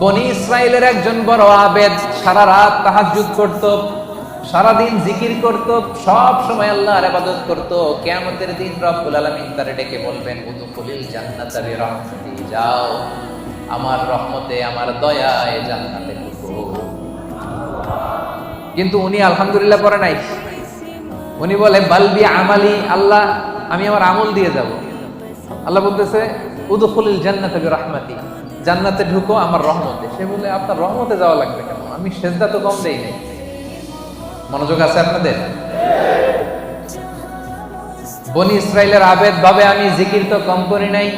বনি ইসরায়েলের একজন বড় আবেদ সারা রাত তাহাজ্জুদ করত, সারাদিন জিকির করত, সব সময় আল্লাহর ইবাদত করত। কিয়ামতের দিন রব্বুল আলামিন তারে ডেকে বলবেন, উদখুলিল জান্নাতা বিরহমাতি, যাও, আমার রহমতে, আমার দয়ায় জান্নাতে কিন্তু উনি আলহামদুলিল্লাহ পড়ে নাই। উনি বলে বালবি আমালি, আল্লাহ, আমি আমার আমল দিয়ে যাব। আল্লাহ বলতেছে, উদখুলিল জান্নাতা বিরহমাতি। জান্নাতে ঢুকো, আমার রহমতে সে বলে আপনার রহমতে যাওয়া লাগবে কেন? আমি সেজদা তো কম দেই নাই। মনোযোগ আছে আপনাদের? বনি ইসরায়েলের আবেদ ভাবে আমি জিকির তো কম করি নাই,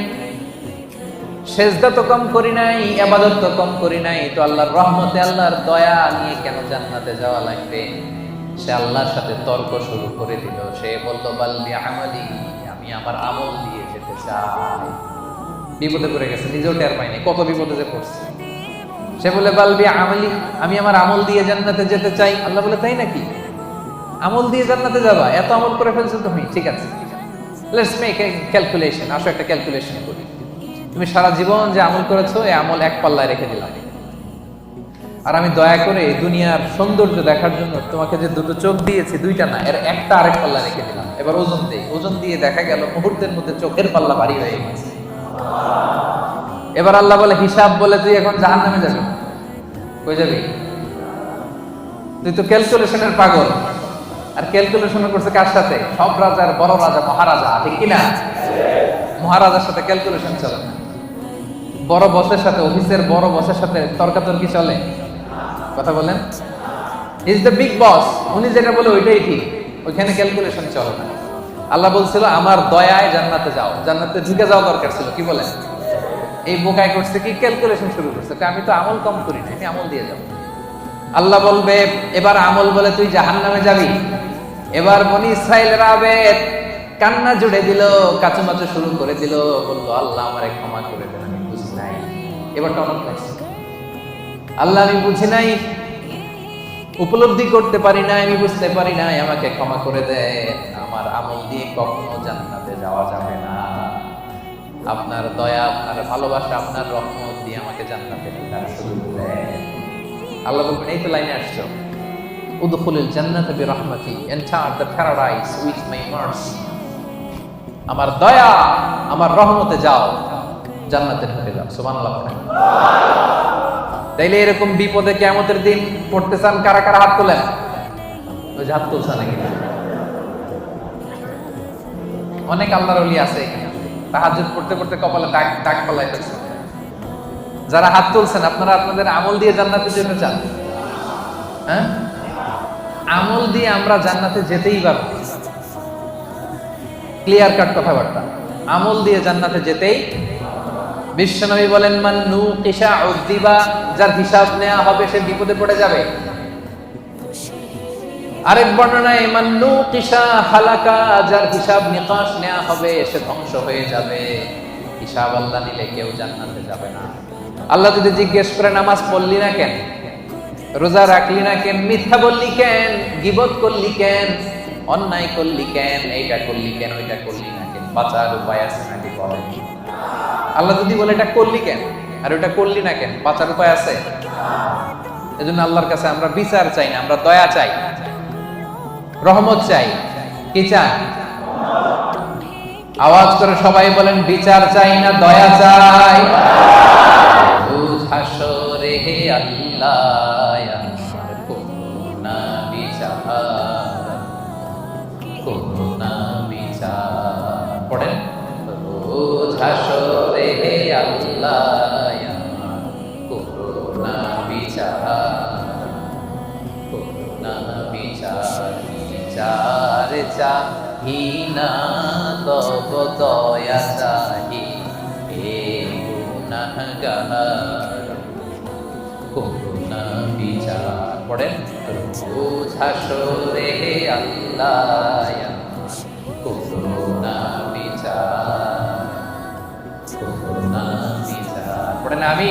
সেজদা তো কম করি নাই আবাদত তো কম করি নাই, তো আল্লাহর রহমতে, আল্লাহর দয়া নিয়ে কেন জান্নাতে যাওয়া লাগবে? সে আল্লাহর সাথে তর্ক শুরু করে দিল। সে বলতো বাল্লি আমালি আমি আমার আমল দিয়ে যেতে চাই। বিপদে পড়ে গেছে, নিজেও টের পাইনি, কত বিপদে যে পড়ছে। সে বলে, বালবি, আমলি, আমি আমার আমল দিয়ে জান্নাতে যেতে চাই। আল্লাহ বলে, তাই নাকি? আমল দিয়ে জান্নাতে যাবা, এত আমল করে ফেলছো তুমি, ঠিক আছে। লেটস মেক ক্যালকুলেশন আসো একটা ক্যালকুলেশন করি। তুমি সারা জীবন যে আমল করেছ, এই আমল এক পাল্লায় রেখে দিলাম আর আমি দয়া করে দুনিয়ার সৌন্দর্য দেখার জন্য তোমাকে যে দুটো চোখ দিয়েছি, দুইটা না, এর একটা আরেক পাল্লা রেখে দিলাম। এবার ওজন দেই, ওজন দিয়ে দেখা গেল মুহূর্তের মধ্যে চোখের পাল্লা ভারী হয়ে গেছে। এবার আল্লাহ বলে, হিসাব বলে তুই এখন জাহান নামে যাবি। কই যাবি? তুই তো ক্যালকুলেশনের পাগল। আর ক্যালকুলেশন করছে কার সাথে? সব রাজার বড় রাজা, মহারাজা, ঠিক কিনা মহারাজার সাথে ক্যালকুলেশন চলে। বড় বসের সাথে অফিসের বড় বসের সাথে তর্কাতর্কি চলে। কথা বলেন? ইজ দ্য বিগ বস উনি যেটা বলে ওইটাই ঠিক। ওইখানে ক্যালকুলেশন চলে না। আল্লাহ বলছিল, আমার দয়ায় জান্নাতে যাও। জান্নাতে ঢুকে যাওয়া দরকার ছিল, কি বলেন? এই বোকায় করছে কি? ক্যালকুলেশন শুরু করছে। আমি তো আমল কম করি না, আমি আমল দিয়ে যাব। আল্লাহ বলবে, এবার আমল বলে তুই জাহান নামে যাবি। এবার বনি ইসরায়েলের আবেদ কান্না জুড়ে দিল, কাচুমাচু শুরু করে দিল, বলল, আল্লাহ আমারে ক্ষমা করে দেন, আমি বুঝি নাই। এবার টনক আল্লাহ, আমি বুঝি নাই, উপলব্ধি করতে পারি না আমি বুঝতে পারি নাই, আমাকে ক্ষমা করে আমার আমল দিয়ে কখনো জান্নাতে যাওয়া যাবে না। আপনার দয়া, আপনার ভালোবাসা, আপনার রহমত দিয়ে আমাকে জান্নাতে ঢোকার সুযোগ দেন। আল্লাহ বলবেন, এই তো লাইনে আসছো। উদখুলিল জান্নাত বিরহমাতি enter the paradise with my mercy আমার দয়া, আমার রহমতে যাও, জান্নাতে ঢুকে যাও। সুবহানাল্লাহ তাইলে এরকম বিপদে কিয়ামতের দিন পড়তে চান কারা কারা হাত তোলেন? ওই হাত তুলছে নাকি অনেক আল্লাহর ওলি আছে এখানে। তাহাজ্জুদ পড়তে পড়তে কপালে দাগ দাগ পালাই যারা হাত তুলছেন, আপনারা আপনাদের আমল দিয়ে জান্নাতে যেতে চান। হ্যাঁ? আমল দিয়ে আমরা জান্নাতে যেতেই পারব। ক্লিয়ার কাট কথাবার্তা। আমল দিয়ে জান্নাতে যেতেই বিশ্বনবী বলেন মান্নু কিসা উদ্দিবা যার হিসাব নেওয়া হবে সে বিপদে পড়ে যাবে। আরেক বর্ণনায় মান্নু কিসা হালাকা যার হিসাব নিকাশ নেওয়া হবে, সে ধ্বংস হয়ে যাবে। হিসাব আল্লাহ নিলে কেউ জান্নাতে যাবে না। আল্লাহ যদি জিজ্ঞেস করে, নামাজ পড়লি না কেন? রোজা রাখলি না কেন? মিথ্যা বললি কেন? গিবত করলি কেন? অন্যায় করলি কেন? এইটা করলি কেন? ওইটা করলি না কেন? বাঁচার উপায় আছে নাকি বলেন? আল্লাহ যদি বলে, এটা করলি কেন? আর ওটা করলি না কেন? বাঁচার উপায় আছে? এজন্য আল্লাহর কাছে আমরা বিচার চাই না, আমরা দয়া চাই। রহমত চাই। কি চাই আওয়াজ করে সবাই বলেন, বিচার চাই না, দয়া চাই। বিচার বিচার। বিচার চাহি তব দয়া চাহি। হে করুণা বিচার। পড়েন? হে আল্লাহ, করুণা বিচার করুণা বিচার। পড়েন আমি